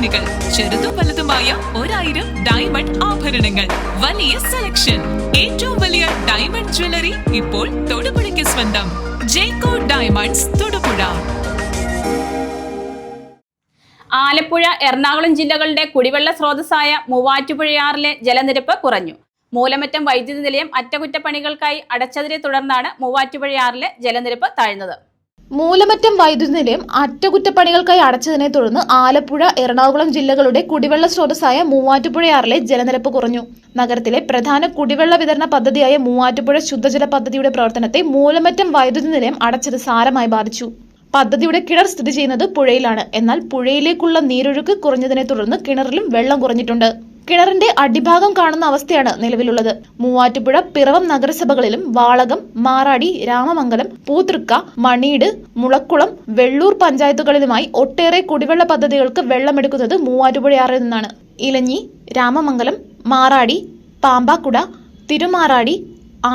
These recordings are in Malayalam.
ചെയിനുകൾ ചെറുതും വലുതുമായ ഒരായിരം ഡയമണ്ട് ആഭരണങ്ങൾ. വലിയ സെലക്ഷൻ ഏറ്റവും വലിയ ഡയമണ്ട് ജ്വല്ലറി ഇപ്പോൾ തൊടുപുഴയ്ക്ക് സ്വന്തം. ജേക്കോ ഡയമണ്ട്സ് തൊടുപുഴ. ആലപ്പുഴ എറണാകുളം ജില്ലകളുടെ കുടിവെള്ള സ്രോതസ്സായ മൂവാറ്റുപുഴയാറിലെ ജലനിരപ്പ് കുറഞ്ഞു. മൂലമറ്റം വൈദ്യുതി നിലയം അറ്റകുറ്റപ്പണികൾക്കായി അടച്ചതിനെ തുടർന്നാണ് മൂവാറ്റുപുഴയാറിലെ ജലനിരപ്പ് താഴ്ന്നത്. മൂലമറ്റം വൈദ്യുതി നിലയം അറ്റകുറ്റപ്പണികൾക്കായി അടച്ചതിനെ തുടർന്ന് ആലപ്പുഴ എറണാകുളം ജില്ലകളുടെ കുടിവെള്ള സ്രോതസ്സായ മൂവാറ്റുപുഴയാറിലെ ജലനിരപ്പ് കുറഞ്ഞു. നഗരത്തിലെ പ്രധാന കുടിവെള്ള വിതരണ പദ്ധതിയായ മൂവാറ്റുപുഴ ശുദ്ധജല പദ്ധതിയുടെ പ്രവർത്തനത്തെ മൂലമറ്റം വൈദ്യുതി നിലയം അടച്ചത് സാരമായി ബാധിച്ചു. പദ്ധതിയുടെ കിണർ സ്ഥിതി ചെയ്യുന്നത് പുഴയിലാണ്. എന്നാൽ പുഴയിലേക്കുള്ള നീരൊഴുക്ക് കുറഞ്ഞതിനെ തുടർന്ന് കിണറിലും വെള്ളം കുറഞ്ഞിട്ടുണ്ട്. കിണറിന്റെ അടിഭാഗം കാണുന്ന അവസ്ഥയാണ് നിലവിലുള്ളത്. മൂവാറ്റുപുഴ പിറവം നഗരസഭകളിലും വാളകം മാറാടി രാമമംഗലം പൂതൃക്ക മണീട് മുളക്കുളം വെള്ളൂർ പഞ്ചായത്തുകളിലുമായി ഒട്ടേറെ കുടിവെള്ള പദ്ധതികൾക്ക് വെള്ളമെടുക്കുന്നത് മൂവാറ്റുപുഴയാറിൽ നിന്നാണ്. ഇലഞ്ഞി രാമമംഗലം മാറാടി പാമ്പാക്കുട തിരുമാറാടി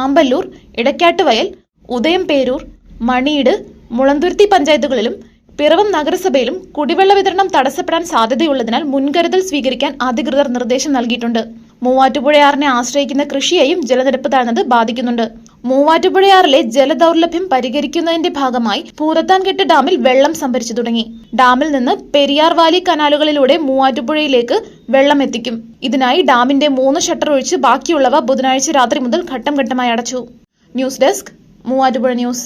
ആമ്പല്ലൂർ ഇടക്കാട്ടുവയൽ ഉദയംപേരൂർ മണീട് മുളന്തുരുത്തി പഞ്ചായത്തുകളിലും പിറവം നഗരസഭയിലും കുടിവെള്ള വിതരണം തടസ്സപ്പെടാൻ സാധ്യതയുള്ളതിനാൽ മുൻകരുതൽ സ്വീകരിക്കാൻ അധികൃതർ നിർദ്ദേശം നൽകിയിട്ടുണ്ട്. മൂവാറ്റുപുഴയാറിനെ ആശ്രയിക്കുന്ന കൃഷിയെയും ജലനിരപ്പ് താഴ്ന്നത് ബാധിക്കുന്നുണ്ട്. മൂവാറ്റുപുഴയാറിലെ ജലദൗർലഭ്യം പരിഹരിക്കുന്നതിന്റെ ഭാഗമായി പൂരത്താൻകെട്ട് ഡാമിൽ വെള്ളം സംഭരിച്ചു തുടങ്ങി. ഡാമിൽ നിന്ന് പെരിയാർ വാലി കനാലുകളിലൂടെ മൂവാറ്റുപുഴയിലേക്ക് വെള്ളം എത്തിക്കും. ഇതിനായി ഡാമിന്റെ മൂന്ന് ഷട്ടർ ഒഴിച്ച് ബാക്കിയുള്ളവ ബുധനാഴ്ച രാത്രി മുതൽ ഘട്ടം ഘട്ടമായി അടച്ചു. News desk Muvattupuzha news.